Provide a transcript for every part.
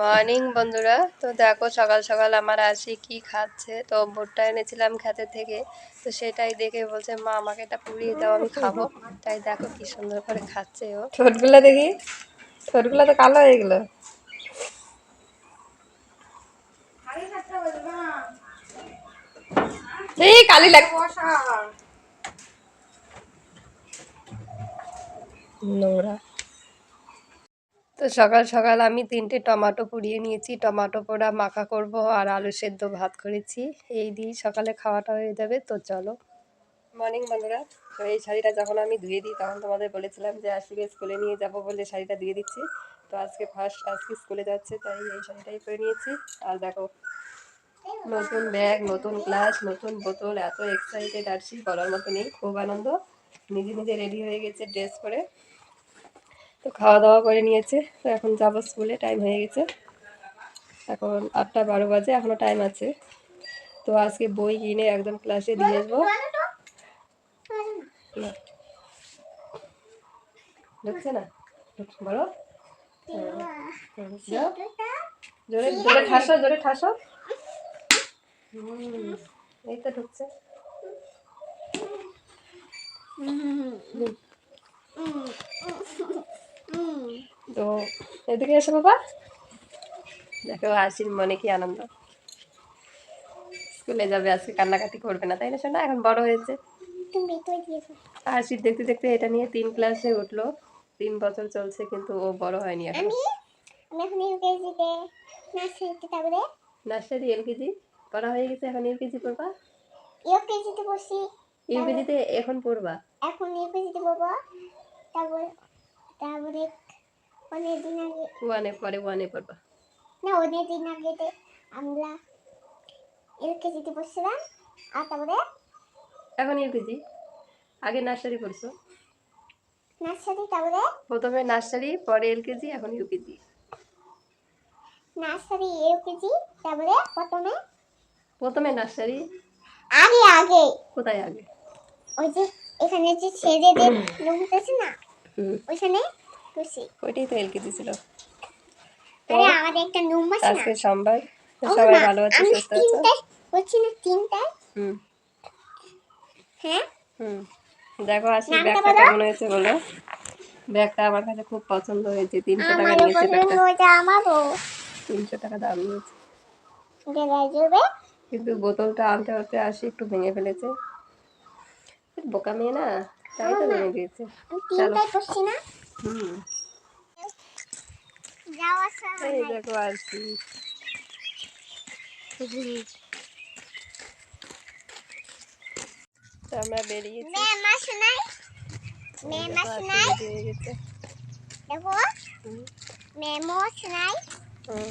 Morning বন্ধুরা। তো দেখো সকাল সকাল আমার আসি কি খাচ্ছে? তো ভুট্টা এনেছিলাম খেতে থেকে। তো সেটাই দেখে বলছে মা আমাকে এটা পুড়িয়ে দাও আমি খাব। তাই দেখো কি সুন্দর করে খাচ্ছে ও। ঠোঁটগুলো দেখি। ঠোঁটগুলো তো কালো হয়ে গেলো। এই কালি লাগ নোংরা। তো সকাল সকাল আমি তিনটে টমাটো পুড়িয়ে নিয়েছি। টমাটো পোড়া মাখা করব আর আলু সেদ্ধ ভাত করেছি। এই দিয়ে সকালে খাওয়াটা হয়ে যাবে, তো চলো। মর্নিং বন্ধুরা, তো এই শাড়িটা যখন আমি ধুয়ে দিই, তখন তোমাদের বলেছিলাম যে আজকে স্কুলে নিয়ে যাব বলে শাড়িটা দিয়ে দিচ্ছি। তো আজকে ফার্স্ট আজকে স্কুলে যাচ্ছে, তাই এই শাড়িটাই পরে নিয়েছি। আর দেখো, নতুন ব্যাগ নতুন ক্লাস নতুন বোতল, এত এক্সাইটেড আছি বলার মতো নেই, খুব আনন্দ। নিজে নিজে রেডি হয়ে গেছে ড্রেস পরে। তো খাওয়া দাওয়া করে নিয়েছে। তো এখন যাব স্কুলে টাইম হয়ে গেছে। এখন আটটা বারো বাজে এখনও টাইম আছে। তো আজকে বই কিনে একদম ক্লাসে দিয়ে আসব। ঢুকছে না? বলো। হুম। জোরে জোরে ঠাসো জোরে ঠাসো। এই তো ঢুকছে। তো এদিকে এসো বাবা। দেখো আশির মনে কি আনন্দ। স্কুলে যাবে আজকে কান্নাকাটি করবে না তাই না শোনা এখন বড় হয়েছে। আশির দেখতে দেখতে এটা নিয়ে তিন ক্লাসে উঠল। তিন বছর চলছে কিন্তু ও বড় হয়নি এখন। নার্সারি এলকেজি পড়া হয়ে গেছে এখন ইউকেজি পড়বা? ইউকেজিতে পড়ছি। ইউকেজিতে এখন পড়বা? এখন ইউকেজিতে পড়ব। তারপরে তারপরে অনেক দিন আগে ওয়ানে পরে ওয়ানে পড়বা না অনেক দিন আগে আমরা এলকেজিতে পড়ছিলাম আর তারপরে এখন ইউকেজি আগে নার্সারি পড়ছো নার্সারি তারপরে প্রথমে নার্সারি পরে এলকেজি এখন ইউকেজি নার্সারি ইউকেজি তারপরে প্রথমে প্রথমে নার্সারি আগে আগে কোথায় আগে ওই যে এখানে যে ছেলেদের রুমটা আছে না ওইখানে ওইটাই তো এলকেজি ছিল। আরে আমাদের একটা রুম না? আজকে সোমবার। সবাই ভালো আছে সুস্থ আছে? বলছি না তিনটায়? হুম। হ্যাঁ? হুম। দেখো আসি ব্যাগটা কেমন হয়েছে বলো? ব্যাগটা আমার কাছে খুব পছন্দ হয়েছে তিনশো টাকা নিয়েছে ব্যাগটা। তিনশো টাকা দাম নিয়েছে কিন্তু বোতলটা আনতে আনতে আসি একটু ভেঙে ফেলেছে। বোকা মেয়ে না তাই তো ভেঙে দিয়েছে। পড়ছি না? হুম। এই দেখো আসি তো আমরা বেরিয়েছি। দেখো, শোনাই। আসি বেরিয়ে গেছে। দেখো। হুম, মেয়ে মো শোনাই। হুম।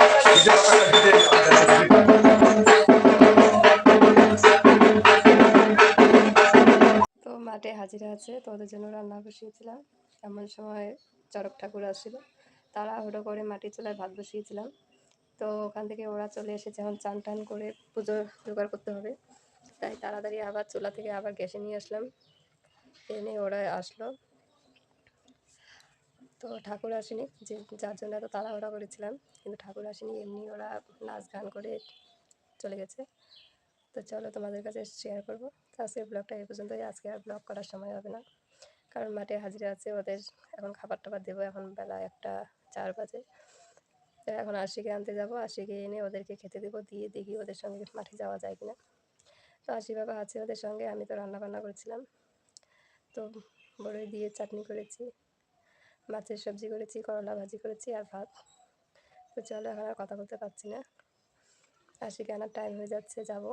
মাঠে হাজিরা আছে, তো ওদের জন্য রান্না বসিয়েছিলাম। এমন সময় চড়ক ঠাকুর আসছিল, তাড়াহুড়ো করে মাটির চুলায় ভাত বসিয়েছিলাম। তো ওখান থেকে ওরা চলে এসেছে, এখন চান টান করে পুজো জোগাড় করতে হবে। তাই তাড়াতাড়ি আবার চুলা থেকে আবার গ্যাসে নিয়ে আসলাম। এনে ওরা আসলো। তো ঠাকুর আসেনি, যে যার জন্য এত তাড়াহুড়া করেছিলাম, কিন্তু ঠাকুর আসেনি, এমনি ওরা নাচ গান করে চলে গেছে। তো চলো তোমাদের কাছে শেয়ার করব। তো আজকের ব্লগটা এই পর্যন্তই, আজকে আর ব্লগ করার সময় হবে না। কারণ মাঠে হাজিরা আছে, ওদের এখন খাবার টাবার দেবো, এখন বেলা একটা চার বাজে। তো এখন আশিকে আনতে যাব আশিকে এনে ওদেরকে খেতে দেবো, দিয়ে দেখি ওদের সঙ্গে মাঠে যাওয়া যায় কিনা। তো আশি বাবা আছে ওদের সঙ্গে, আমি তো রান্না বান্না করেছিলাম। তো বড়ই দিয়ে চাটনি করেছি। মাছের সবজি করেছি, করলা ভাজি করেছি আর ভাত। তো চলো এখন আর কথা বলতে পারছি না। আশিকে আনার টাইম হয়ে যাচ্ছে, যাব।